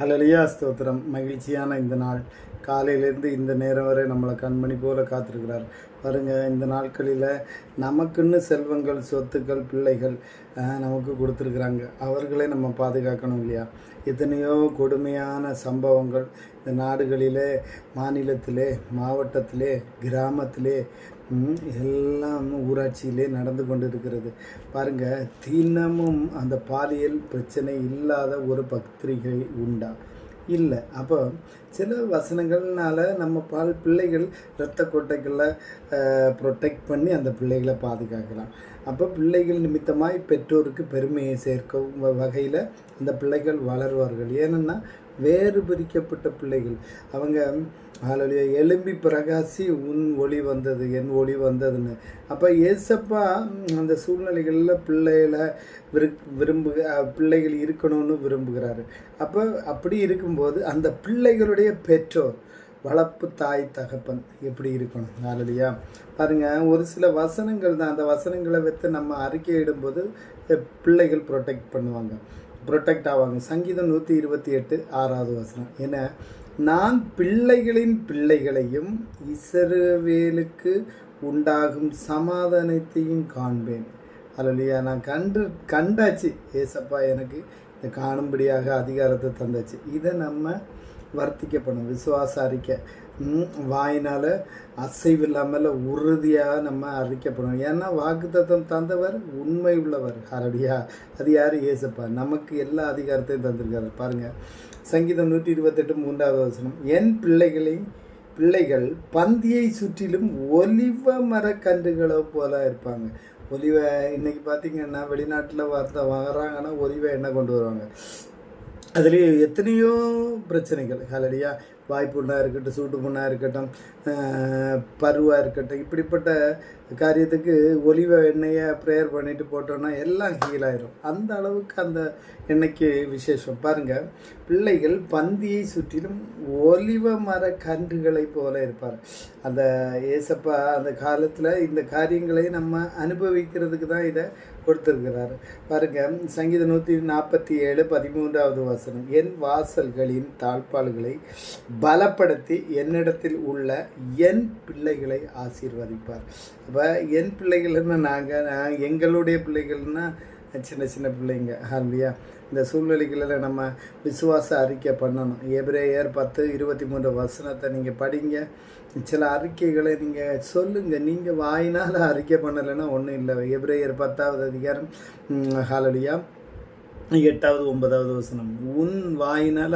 அலலியா ஸ்தோத்திரம். மகிழ்ச்சியான இந்த நாள். காலையிலேருந்து இந்த நேரம் வரை நம்மளை கண்மணி போல காத்திருக்கிறார். பாருங்க இந்த நாட்களில் நமக்குன்னு செல்வங்கள் சொத்துக்கள் பிள்ளைகள் நமக்கு கொடுத்துருக்குறாங்க. அவர்களே நம்ம பாதுகாக்கணும் இல்லையா? எத்தனையோ கொடுமையான சம்பவங்கள் இந்த நாடுகளிலே மாநிலத்திலே மாவட்டத்திலே கிராமத்திலே எல்லாம் ஊராட்சியிலே நடந்து கொண்டு இருக்கிறது பாருங்கள் தினமும் அந்த பாலியல் பிரச்சனை இல்லாத ஒரு பத்திரிகை உண்டா? இல்லை. அப்போ சில வசனங்கள்னால நம்ம பால் பிள்ளைகள் இரத்த கொட்டைகளை ப்ரொடெக்ட் பண்ணி அந்த பிள்ளைகளை பாதுகாக்கலாம். அப்போ பிள்ளைகள் நிமித்தமாய் பெற்றோருக்கு பெருமையை சேர்க்கும் வகையில் அந்த பிள்ளைகள் வளருவார்கள். ஏன்னா வேறு பிரிக்கப்பட்ட பிள்ளைகள். அவங்க ஆளுடைய எலும்பி பிரகாசி உன் ஒளி வந்தது என் ஒளி வந்ததுன்னு. அப்போ ஏசப்பா அந்த சூழ்நிலைகளில் பிள்ளைகளை விரு விரும்பு பிள்ளைகள் இருக்கணும்னு விரும்புகிறாரு. அப்போ அப்படி இருக்கும்போது அந்த பிள்ளைகளுடைய பெற்றோர் வளர்ப்பு தாய் தகப்பன் எப்படி இருக்கணும்? ஆளுடையா பாருங்க ஒரு சில வசனங்கள் தான். அந்த வசனங்களை வைத்து நம்ம அறிக்கையிடும்போது பிள்ளைகள் ப்ரொடெக்ட் பண்ணுவாங்க. ப்ரொடெக்ட் ஆவாங்க. சங்கீதம் நூற்றி இருபத்தி எட்டு ஆறாவது வசனம். ஏன்னா நான் பிள்ளைகளின் பிள்ளைகளையும் இஸ்ரவேலுக்கு உண்டாகும் சமாதானத்தையும் காண்பேன். அல்லையா நான் கண்டு கண்டாச்சு. ஏசப்பா எனக்கு இதை காணும்படியாக அதிகாரத்தை தந்தாச்சு. இதை நம்ம வர்த்திக்கப்படணும் விசுவாச அறிக்கை வாயினால் அசைவு அசைவில்லாமல் உறுதியாக நம்ம அறிக்கப்படணும் ஏன்னா வாக்குத்தத்தம் தந்தவர் உண்மை உள்ளவர். ஹரடியா. அது யார்? ஏசப்பா. நமக்கு எல்லா அதிகாரத்தையும் தந்திருக்காரு. பாருங்கள் சங்கீதம் நூற்றி இருபத்தெட்டு மூன்றாவது வசனம். என் பிள்ளைகளை பிள்ளைகள் பந்தியை சுற்றிலும் ஒலிவ மரக்கன்றுகளை போல இருப்பாங்க. ஒலிவ இன்னைக்கு பார்த்தீங்கன்னா வெளிநாட்டில் வார்த்தை வராங்கன்னா ஒலிவை என்ன கொண்டு வருவாங்க. அதுலேயே எத்தனையோ பிரச்சனைகள். ஹலடியா வாய்ப்புண்ணாக இருக்கட்டும் சூட்டு புண்ணாக இருக்கட்டும் பருவாக இருக்கட்டும் இப்படிப்பட்ட காரியத்துக்கு ஒலிவ எண்ணெயை ப்ரேயர் பண்ணிட்டு போட்டோன்னா எல்லாம் ஹீல் ஆயிரும். அந்த அளவுக்கு அந்த எண்ணெய்க்கு விசேஷம். பாருங்கள் பிள்ளைகள் பந்தியை சுற்றிலும் ஒலிவ மர கன்றுகளை போல இருப்பார் அந்த ஏசப்பா அந்த காலத்தில் இந்த காரியங்களை நம்ம அனுபவிக்கிறதுக்கு தான் இதை கொடுத்துருக்கிறார். பாருங்க சங்கீத நூற்றி நாற்பத்தி ஏழு பதிமூன்றாவது வசனம். என் வாசல்களின் தாழ்பால்களை பலப்படுத்தி என்னிடத்தில் உள்ள என் பிள்ளைகளை ஆசீர்வதிப்பார். அப்போ என் பிள்ளைகள்னு நாங்கள் எங்களுடைய பிள்ளைகள்னால் சின்ன சின்ன பிள்ளைங்க இல்லையா? இந்த சூழ்நிலைகளில் நம்ம விசுவாச அறிக்கை பண்ணணும். எபிரேயர் பத்து இருபத்தி மூன்று வசனத்தை நீங்கள் படிங்க. சில அறிக்கைகளை நீங்கள் சொல்லுங்கள் நீங்கள் வாயினால் அறிக்கை பண்ணலைன்னா ஒன்றும் இல்லை. எபிரேயர் பத்தாவது அதிகாரம் ஹாலலியா எட்டாவது ஒன்பதாவது வசனம். உன் வாயினால்